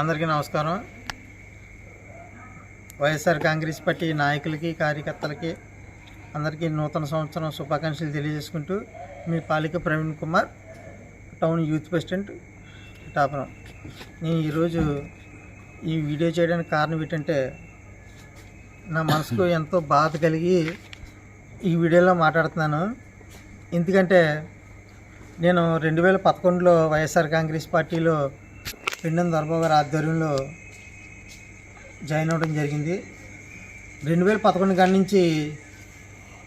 అందరికీ నమస్కారం. వైఎస్ఆర్ కాంగ్రెస్ పార్టీ నాయకులకి కార్యకర్తలకి అందరికీ నూతన సంవత్సరం శుభాకాంక్షలు తెలియజేసుకుంటూ మీ Palika Praveen Kumar town youth president Tapuram. నేను ఈరోజు ఈ వీడియో చేయడానికి కారణం ఏంటంటే నా మనసుకు ఎంతో బాధ కలిగి ఈ వీడియోలో మాట్లాడుతున్నాను. ఎందుకంటే నేను రెండు వేల పదకొండులో వైఎస్ఆర్ కాంగ్రెస్ పార్టీలో పిండం దొరబాబు గారి ఆధ్వర్యంలో జాయిన్ అవ్వడం జరిగింది. రెండు వేల పదకొండు కాడి నుంచి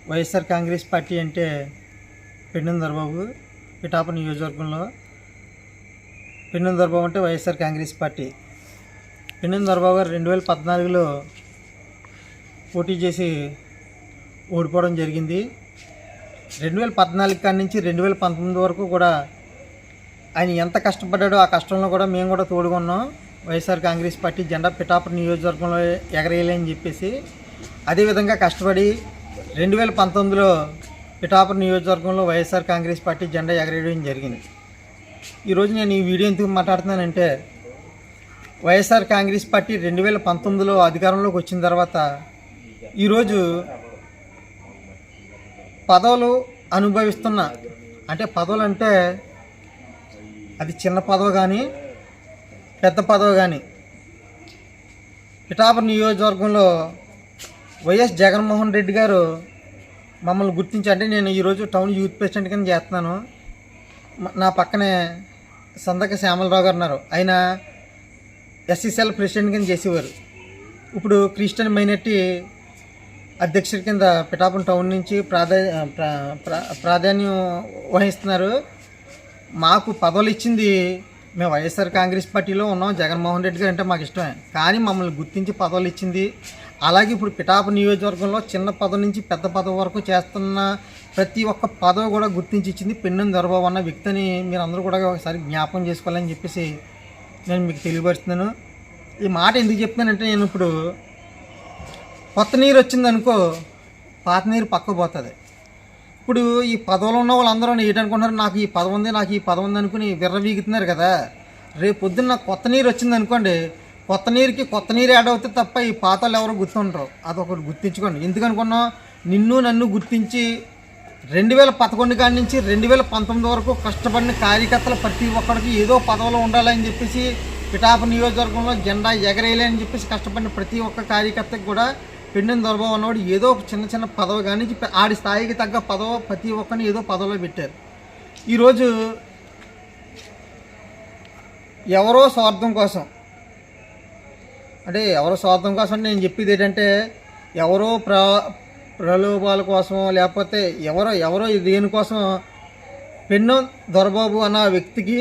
వైఎస్ఆర్ కాంగ్రెస్ పార్టీ అంటే పిండం దర్బాబు పిఠాప నియోజకవర్గంలో పిండం దర్బాబు అంటే వైఎస్ఆర్ కాంగ్రెస్ పార్టీ. పిండం దర్బాబు గారు రెండు వేల పద్నాలుగులో పోటీ చేసి ఓడిపోవడం జరిగింది. రెండు వేల పద్నాలుగు కాడి నుంచి రెండు వేల పంతొమ్మిది వరకు కూడా ఆయన ఎంత కష్టపడ్డాడో ఆ కష్టంలో కూడా మేము కూడా తోడుకున్నాం వైఎస్ఆర్ కాంగ్రెస్ పార్టీ జెండా పిఠాపురం నియోజకవర్గంలో ఎగరేయాలని చెప్పేసి అదేవిధంగా కష్టపడి రెండు వేల పంతొమ్మిదిలో పిఠాపురం నియోజకవర్గంలో వైఎస్ఆర్ కాంగ్రెస్ పార్టీ జెండా ఎగరేయడం జరిగింది. ఈరోజు నేను ఈ వీడియో ఎందుకు మాట్లాడుతున్నానంటే వైఎస్ఆర్ కాంగ్రెస్ పార్టీ రెండు వేల పంతొమ్మిదిలో అధికారంలోకి వచ్చిన తర్వాత ఈరోజు పదవులు అనుభవిస్తున్న అంటే పదవులు అంటే అది చిన్న పదవి కానీ పెద్ద పదవి కానీ పిఠాపురం నియోజకవర్గంలో వైఎస్ జగన్మోహన్ రెడ్డి గారు మమ్మల్ని గుర్తించి అంటే నేను ఈరోజు టౌన్ యూత్ ప్రెసిడెంట్ కింద చేస్తున్నాను. నా పక్కనే సందక శ్యామలరావు గారు ఉన్నారు. ఆయన ఎస్సీసీఎల్ ప్రెసిడెంట్ కింద చేసేవారు. ఇప్పుడు క్రిస్టియన్ మైనార్టీ అధ్యక్షుడి కింద పిఠాపురం టౌన్ నుంచి ప్రాధా ప్రా- ప్రాధాన్యం వహిస్తున్నారు. మాకు పదవులు ఇచ్చింది మేము వైఎస్ఆర్ కాంగ్రెస్ పార్టీలో ఉన్నాం. జగన్మోహన్ రెడ్డి గారు అంటే మాకు ఇష్టమే. కానీ మమ్మల్ని గుర్తించి పదవులు ఇచ్చింది అలాగే ఇప్పుడు పిఠాపు నియోజకవర్గంలో చిన్న పదవి నుంచి పెద్ద పదవి వరకు చేస్తున్న ప్రతి ఒక్క పదవి కూడా గుర్తించి ఇచ్చింది పెన్నెం దొరబాబు అన్న వ్యక్తిని మీరు అందరూ కూడా ఒకసారి జ్ఞాపకం చేసుకోవాలని చెప్పేసి నేను మీకు తెలియపరుస్తున్నాను. ఈ మాట ఎందుకు చెప్తున్నానంటే నేను ఇప్పుడు కొత్త నీరు వచ్చిందనుకో పాత నీరు పక్కపోతుంది ఇప్పుడు ఈ పదవులు ఉన్న వాళ్ళందరూ ఏంటనుకుంటున్నారు? నాకు ఈ పదవి ఉంది నాకు ఈ పదవి ఉంది అనుకుని విర్రవీగుతున్నారు కదా. రేపు పొద్దున్న కొత్త నీరు వచ్చింది అనుకోండి కొత్త నీరుకి కొత్త నీరు యాడ్ అవుతే తప్ప ఈ పాతలు ఎవరు గుర్తుండరు. అదొకటి గుర్తించుకోండి. ఎందుకనుకున్నా నిన్ను నన్ను గుర్తించి రెండు వేల పదకొండు కాడి నుంచి రెండు వేల పంతొమ్మిది వరకు కష్టపడిన కార్యకర్తలు ప్రతి ఒక్కరికి ఏదో పదవిలో ఉండాలని చెప్పేసి పిఠాప నియోజకవర్గంలో జెండా ఎగరేయాలి అని చెప్పేసి కష్టపడిన ప్రతి ఒక్క కార్యకర్తకి కూడా పెండిన దొరబాబు అన్నవాడు ఏదో ఒక చిన్న చిన్న పదవి కానీ ఆడి స్థాయికి తగ్గ పదవ ప్రతి ఒక్కరిని ఏదో పదవిలో పెట్టారు. ఈరోజు ఎవరో స్వార్థం కోసం అంటే ఎవరో స్వార్థం కోసం నేను చెప్పేది ఏంటంటే ఎవరో ప్ర ప్రలోభాల కోసం లేకపోతే ఎవరో ఎవరో దేనికోసం పెన్ను దొరబాబు అన్న వ్యక్తికి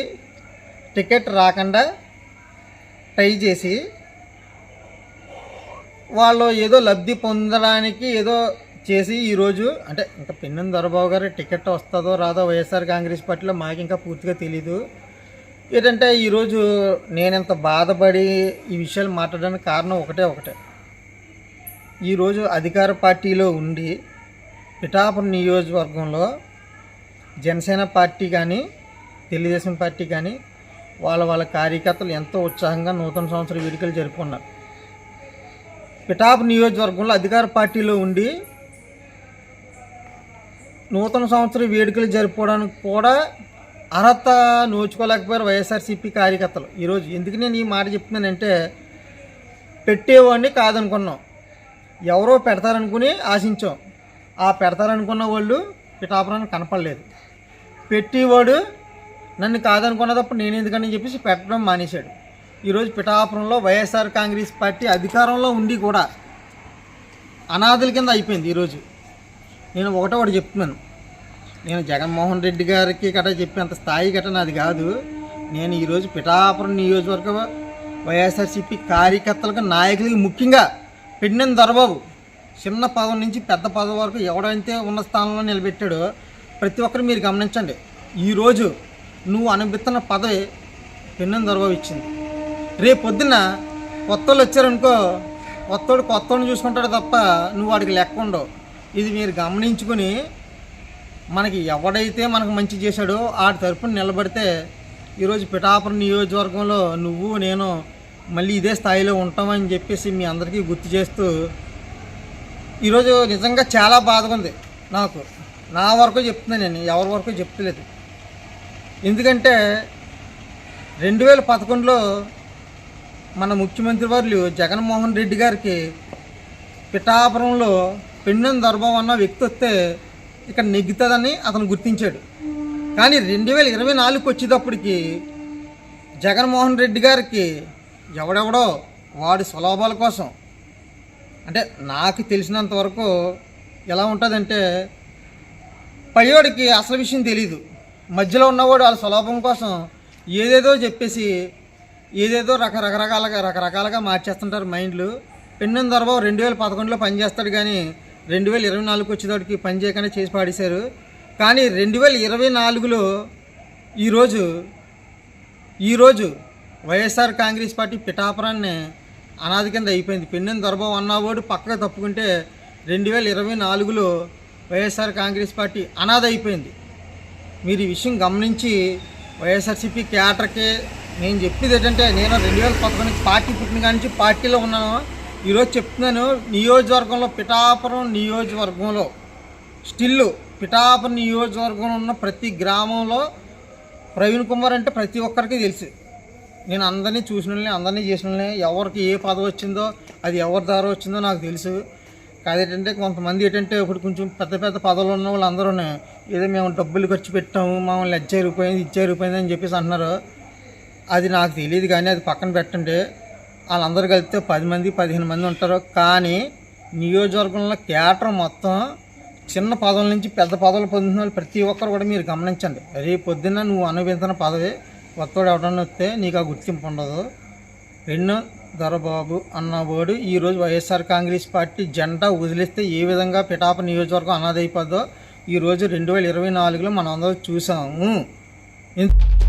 టికెట్ రాకుండా ట్రై చేసి వాళ్ళు ఏదో లబ్ధి పొందడానికి ఏదో చేసి ఈరోజు అంటే ఇంకా పెన్నెం దొరబాబు గారి టికెట్ వస్తుందో రాదో వైఎస్ఆర్ కాంగ్రెస్ పార్టీలో మాకు ఇంకా పూర్తిగా తెలీదు. ఏంటంటే ఈరోజు నేను ఇంత బాధపడి ఈ విషయాలు మాట్లాడడానికి కారణం ఒకటే ఒకటే. ఈరోజు అధికార పార్టీలో ఉండి పిఠాపురం నియోజకవర్గంలో జనసేన పార్టీ కానీ తెలుగుదేశం పార్టీ కానీ వాళ్ళ వాళ్ళ కార్యకర్తలు ఎంతో ఉత్సాహంగా నూతన సంవత్సర వేడుకలు జరుపుకున్నారు. పిఠాప్ నియోజకవర్గంలో అధికార పార్టీలో ఉండి నూతన సంవత్సర వేడుకలు జరుపుకోవడానికి కూడా అర్హత నోచుకోలేకపోయారు వైఎస్ఆర్సీపీ కార్యకర్తలు. ఈరోజు ఎందుకు నేను ఈ మాట చెప్తున్నానంటే పెట్టేవాడిని కాదనుకున్నాం. ఎవరో పెడతారనుకుని ఆశించాం. ఆ పెడతారనుకున్న వాళ్ళు పిఠాపురానికి కనపడలేదు. పెట్టేవాడు నన్ను కాదనుకున్న తప్ప నేను ఎందుకని చెప్పేసి పెట్టడం మానేశాడు. ఈరోజు పిఠాపురంలో వైఎస్ఆర్ కాంగ్రెస్ పార్టీ అధికారంలో ఉండి కూడా అనాథుల కింద అయిపోయింది ఈరోజు నేను ఒకటో ఒకటి చెప్తున్నాను. నేను జగన్మోహన్ రెడ్డి గారికి గట్రా చెప్పేంత స్థాయి గట్రా నాది కాదు. నేను ఈరోజు పిఠాపురం నియోజకవర్గ వైఎస్ఆర్సీపీ కార్యకర్తలకు నాయకులకి ముఖ్యంగా పెన్నెం దొరబాబు చిన్న పదవి నుంచి పెద్ద పదవి వరకు ఎవడైతే ఉన్న స్థానంలో నిలబెట్టాడో ప్రతి ఒక్కరు మీరు గమనించండి. ఈరోజు నువ్వు అనుభవిస్తున్న పదవి పెన్నెం దొరబాబు ఇచ్చింది. రేపు పొద్దున్న కొత్తవాళ్ళు వచ్చారనుకో కొత్తోడు కొత్తోడిని చూసుకుంటాడు తప్ప నువ్వు వాడికి లెక్క ఉండవు. ఇది మీరు గమనించుకుని మనకి ఎవడైతే మనకు మంచి చేశాడో ఆడి తరపున నిలబడితే ఈరోజు పిఠాపురం నియోజకవర్గంలో నువ్వు నేను మళ్ళీ ఇదే స్థాయిలో ఉంటామని చెప్పేసి మీ అందరికీ గుర్తు చేస్తూ ఈరోజు నిజంగా చాలా బాధగా ఉంది నాకు. నా వరకు చెప్తున్నాను నేను ఎవరి వరకు చెప్తలేదు. ఎందుకంటే రెండు వేల పదకొండులో మన ముఖ్యమంత్రి వర్యులు జగన్మోహన్ రెడ్డి గారికి పిఠాపురంలో పెన్నెం దర్భం అన్న వ్యక్తి వస్తే ఇక్కడ నెగ్గుతుందని అతను గుర్తించాడు. కానీ రెండు వేల ఇరవై నాలుగుకి వచ్చేటప్పటికి జగన్మోహన్ రెడ్డి గారికి ఎవడెవడో వాడి స్వలాభాల కోసం అంటే నాకు తెలిసినంత వరకు ఎలా ఉంటుందంటే పయ్యోడికి అసలు విషయం తెలీదు. మధ్యలో ఉన్నవాడు వాళ్ళ స్వలాభం కోసం ఏదేదో చెప్పేసి ఏదేదో రక రకరకాలుగా రకరకాలుగా మార్చేస్తుంటారు మైండ్లు. పెన్నెం దొరబాబు రెండు వేల పదకొండులో పనిచేస్తాడు కానీ రెండు వేల ఇరవై నాలుగు వచ్చేటోడికి పని చేయకుండా చేసి పాడేశారు. కానీ రెండు వేల ఇరవై నాలుగులో ఈరోజు ఈరోజు వైఎస్ఆర్ కాంగ్రెస్ పార్టీ పిఠాపురాన్ని అనాది కింద అయిపోయింది. పెన్నెం దొరబాబు అన్నవాడు పక్కగా తప్పుకుంటే రెండు వేల ఇరవై నాలుగులో వైఎస్ఆర్ కాంగ్రెస్ పార్టీ అనాథ అయిపోయింది. మీరు ఈ విషయం గమనించి వైఎస్ఆర్సీపీ క్యాటర్కే నేను చెప్పేది ఏంటంటే నేను రెండు వేల పదకొండు నుంచి పార్టీ పుట్టిన కాడి నుంచి పార్టీలో ఉన్నాను. ఈరోజు చెప్తున్నాను నియోజకవర్గంలో పిఠాపురం నియోజకవర్గంలో స్టిల్ పిఠాపురం నియోజకవర్గంలో ఉన్న ప్రతి గ్రామంలో ప్రవీణ్ కుమార్ అంటే ప్రతి ఒక్కరికి తెలుసు. నేను అందరినీ చూసిన అందరినీ చేసిన ఎవరికి ఏ పదవి వచ్చిందో అది ఎవరి ద్వారా వచ్చిందో నాకు తెలుసు. కాదేంటంటే కొంతమంది ఏంటంటే ఇప్పుడు కొంచెం పెద్ద పెద్ద పదవులు ఉన్న వాళ్ళు అందరూ ఏదో మేము డబ్బులు ఖర్చు పెట్టాము మమ్మల్ని లజ్జ రూపాయింది ఇచ్చే రూపాయింది అని చెప్పేసి అంటున్నారు. అది నాకు తెలియదు కానీ అది పక్కన పెట్టండి. వాళ్ళందరూ కలిపితే పది మంది పదిహేను మంది ఉంటారు. కానీ నియోజకవర్గంలో కేటర్ మొత్తం చిన్న పదవుల నుంచి పెద్ద పదవులు పొందుతున్న వాళ్ళు ప్రతి ఒక్కరు కూడా మీరు గమనించండి. రేపు పొద్దున్న నువ్వు అనుభవించిన పదవి కొత్తవాడు ఎవడన్నా వస్తే నీకు ఆ గుర్తింపు ఉండదు. రెండు దొరబాబు అన్నవాడు ఈరోజు వైఎస్ఆర్ కాంగ్రెస్ పార్టీ జెండా వదిలిస్తే ఏ విధంగా పిఠాప నియోజకవర్గం అనాథైపోద్దో ఈరోజు రెండు వేల ఇరవై నాలుగులో మనం అందరూ చూసాము. ఇంత-